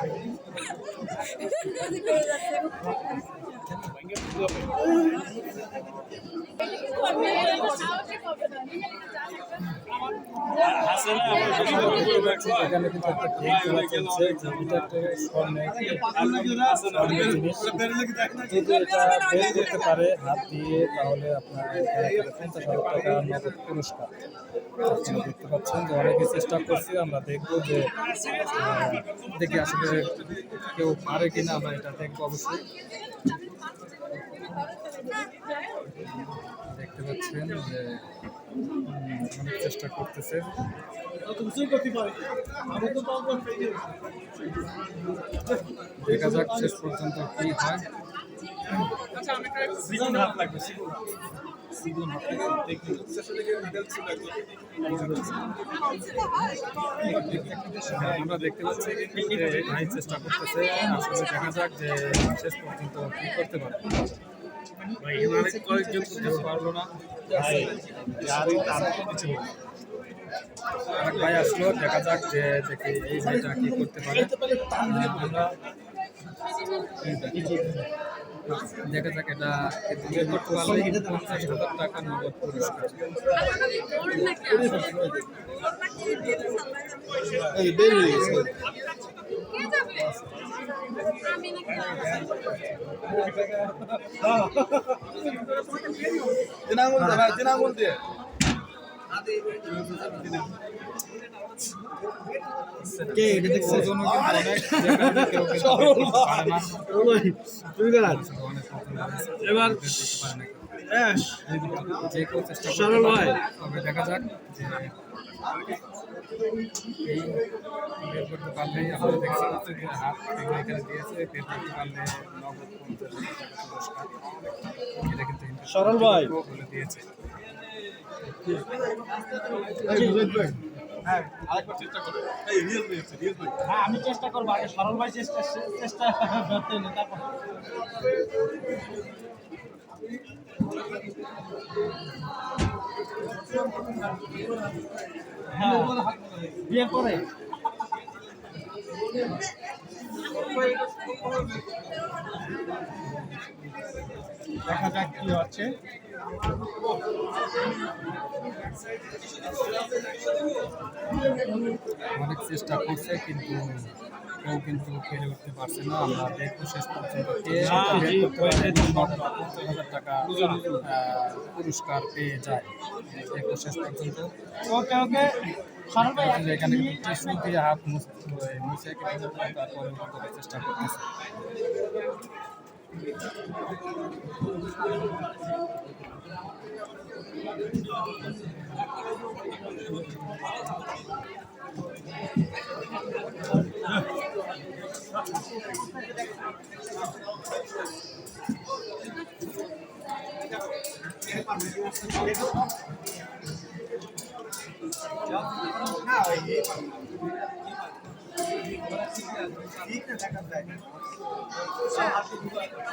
এখানে হাত দিয়ে তাহলে দেখতে পাচ্ছেন যে অনেকে চেষ্টা করছি আমরা দেখব যে দেখি আসলে কেউ পারে কিনা আমরা এটা দেখব অবশ্যই। দেখতে পাচ্ছেন যে অনেক চেষ্টা করতেছে। দেখা যাক শেষ পর্যন্ত কি হয়। হ্যাঁ, আমরা দেখতে পাচ্ছি ভাই চেষ্টা করতেছে। আসলে দেখা যাক যে শেষ পর্যন্ত কি করতে পারে। ভাই এনারে কয়েকজন পারল না। আরেক ভাই আসলো দেখা যাক যে এই ভাইটা কি করতে পারে। আমরা দেখা যাক এটা করতে পারলে পঞ্চাশ হাজার টাকা নগদ পুরস্কার। দিনাঙ্গুল দিনাঙ্গুল দে। কে এটা দেখছে। এবার সরল ভাই। দেখা যাক সরল। দিয়েছে আমি চেষ্টা করব আগে সরল ভাই চেষ্টা চেষ্টা করতে তারপর। হ্যাঁ বিয়ের পরে। দেখা যাক কি হচ্ছে। অনেক চেষ্টা করছে কিন্তু কেউ কিন্তু পেরে উঠতে পারছে না। আমরা দেখব শেষ পর্যন্ত হাজার টাকা পুরস্কার পেয়ে যায়। দেখব শেষ পর্যন্ত। এখানে টিস্যু দিয়ে হাত মুছ- তারপরে করার চেষ্টা করতেছে। দেখা যাচ্ছে ইয়ে করা